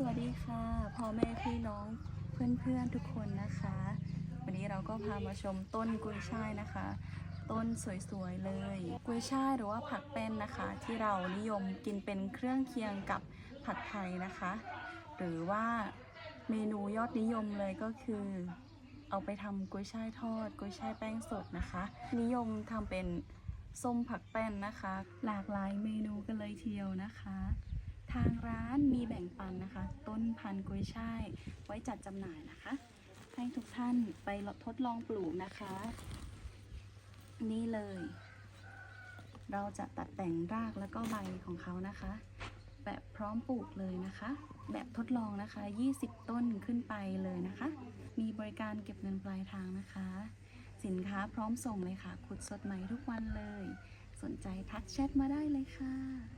สวัสดีค่ะพ่อแม่พี่น้องเพื่อนๆทุกคนนะคะ วันนี้เราก็พามาชมต้นกุยช่ายนะคะ ต้นสวยๆเลยกุยช่ายหรือว่าผักเป็นนะคะ ที่เรานิยมกินเป็นเครื่องเคียงกับผัดไทยนะคะ หรือว่าเมนูยอดนิยมเลยก็คือ เอาไปทำกุยช่ายทอดกุยช่ายแป้งสดนะคะ นิยมทำเป็นส้มผักแป้นนะคะ หลากหลายเมนูกันเลยทีเดียวนะคะ ทางร้านมีแบ่งปัน นะคะ ต้นพันธุ์กุยช่ายไว้จัดจำหน่ายนะคะ ให้ทุกท่านไปทดลองปลูกนะคะ นี่เลย เราจะตัดแต่งรากแล้วก็ใบของเขานะคะ แบบพร้อมปลูกเลยนะคะ แบบทดลองนะคะ 20 ต้นขึ้นไปเลยนะคะ มีบริการเก็บเงินปลายทางนะคะ สินค้าพร้อมส่งเลยค่ะ ขุดสดใหม่ทุกวันเลย สนใจทักแชทมาได้เลยค่ะ